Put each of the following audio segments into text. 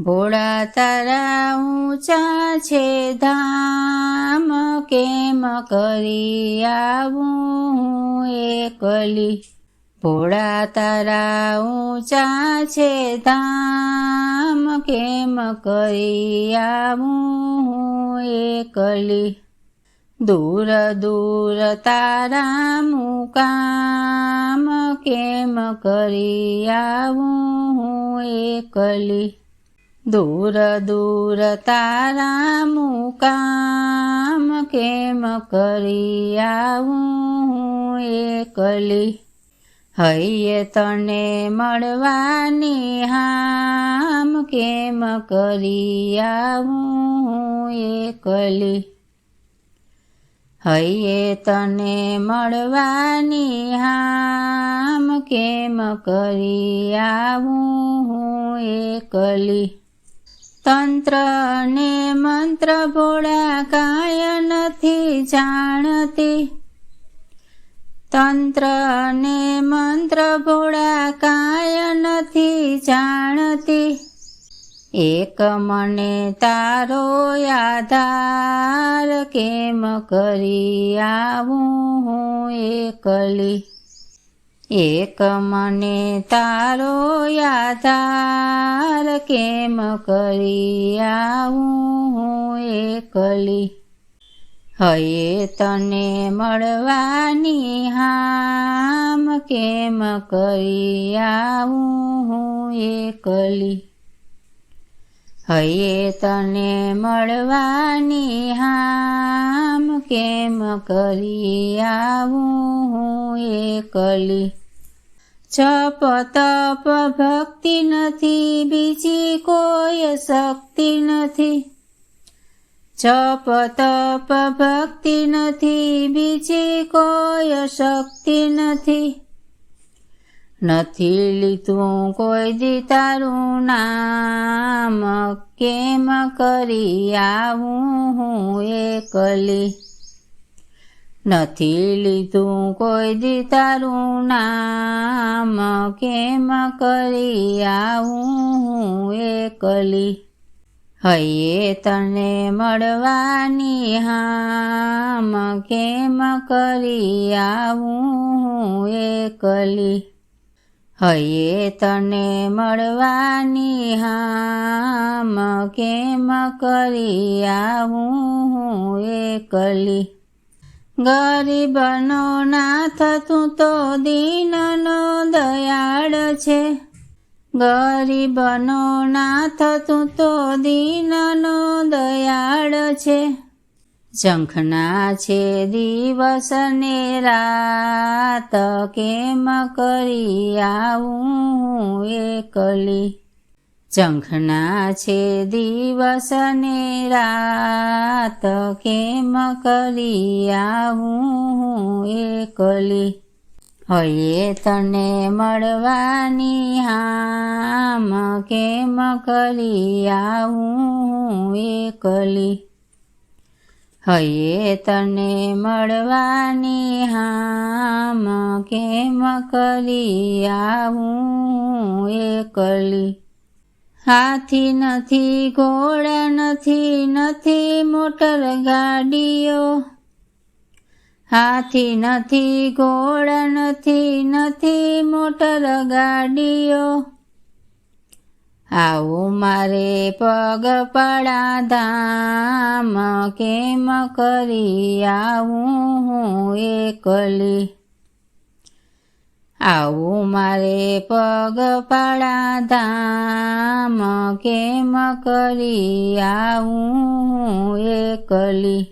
ભોળા તારા ઊંચા છે ધામ, કેમ કરી આવું એકલી? ભોળા તારા ઊંચા છે ધામ, કેમ કરી આવું એકલી? દૂર દૂર તારા મુકામ, કેમ કરી આવું એકલી? દૂર દૂર તારા મુકામ કેમ કરી આવું હું એકલી? હૈયે તને મળવાની હામ કેમ કરી આવું હું એકલી? હૈયે તને મળવાની હામ કેમ કરી આવું હું એકલી? તંત્ર ને મંત્ર ભોળા કાય નથી જાણતી. તંત્ર ને મંત્ર ભોળા કાય નથી જાણતી. એક મને તારો આધાર કેમ કરી આવું હું એકલી? એક મને તારો આધાર કેમ કરી આવું હું એકલી? હયે તને મળવાની હામ કેમ કરી આવું હું એકલી? હયે તને મળવાની હામ કેમ કરી આવું હું એકલી? જપ તપ ભક્તિ નથી, બીજી કોઈ શક્તિ નથી. જપ તપ ભક્તિ નથી, બીજી કોઈ શક્તિ નથી. નથી લીધું કોઈ દી તારું નામ, કેમ કરી આવું હું એકલી? નથી લીધું કોઈ દી તારું નામ કેમ કરી આવું હું એકલી હૈયે તને મળવાની હામ કેમ કરી આવું હું એકલી હૈયે તને મળવાની હામ કેમ કરી આવું હું એકલી ગરીબનો નાથ તું તો દીનનો દયાળ છે. ગરીબનો નાથ તું તો દીનનો દયાળ છે. ઝંખના છે દિવસ ને રાત, કેમ કરી આવું એકલી? ઝંખના છે દિવસ ને રાત કેમ કરી આવું હું એકલી? હૈયે તને મળવાની હામ કેમ કરી આવું હું એકલી? હૈયે તને મળવાની હામ કેમ કરી આવું એકલી? હાથી નથી, ઘોડા નથી નથી મોટર ગાડીઓ. હાથી નથી, ઘોડા નથી નથી મોટર ગાડીઓ. આવું મારે પગ પડા ધામ, કેમ કરી આવું હું એકલી? આવું મારે પગ પાડા ધામ કેમ કરી આવું એકલી?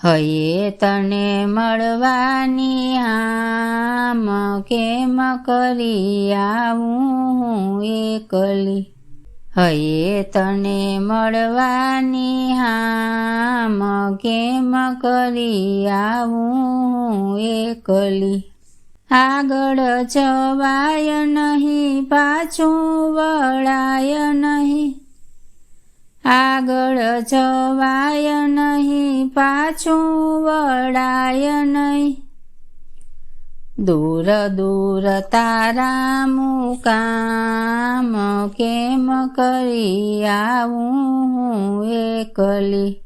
હૈયે તને મળવાની હામ કેમ કરી આવું એકલી? હૈયે તને મળવાની હામ કેમ કરી આવું એકલી? આગળ જવાય નહીં, પાછું વળાય નહીં. આગળ જવાય નહીં, પાછું વળાય નહીં. દૂર દૂર તારા મુકામ કેમ કરી આવું હું એકલી?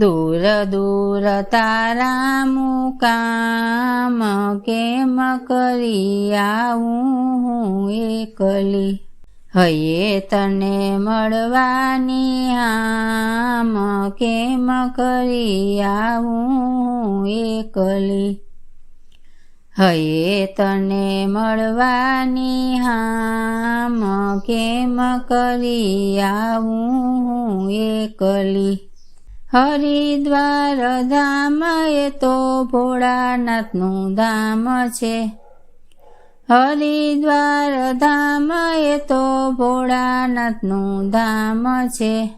દૂર દૂર તારા મુકામ કેમ કરી આવું હું એકલી? હૈયે તને મળવાની આમ કેમ કરી આવું હું એકલી? હૈયે તને મળવાની હામ કેમ કરી આવું હું એકલી? હરિદ્વાર ધામ એ તો ભોળાનાથનું ધામ છે. હરિદ્વાર ધામ એ તો ભોળાનાથનું ધામ છે.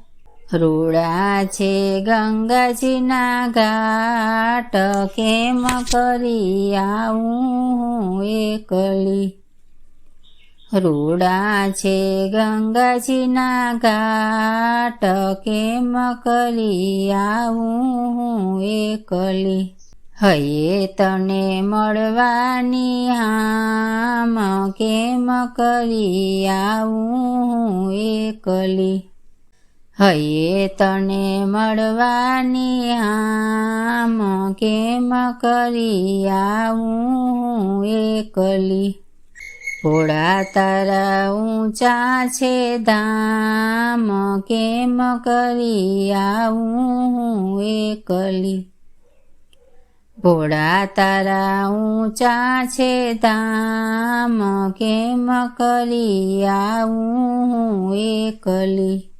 રૂડા છે ગંગાજીના ઘાટ, કેમ કરી આવું એકલી? રૂડા છે ગંગાજીના ઘાટ કેમ કરી આવું હું એકલી. હૈયે તને મળવાની હામ કેમ કરી આવું હું એકલી. હૈયે તને મળવાની હામ કેમ કરી આવું હું એકલી. ભોળા તારા ઊંચા છે, ધામ કેમ કરી આવું હું એકલી? ભોળા તારા ઊંચા છે, ધામ કેમ કરી આવું હું એકલી?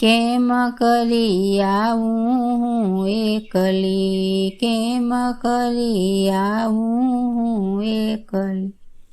કેમ કરી આવું એકલી? કેમ કરી આવું એકલી?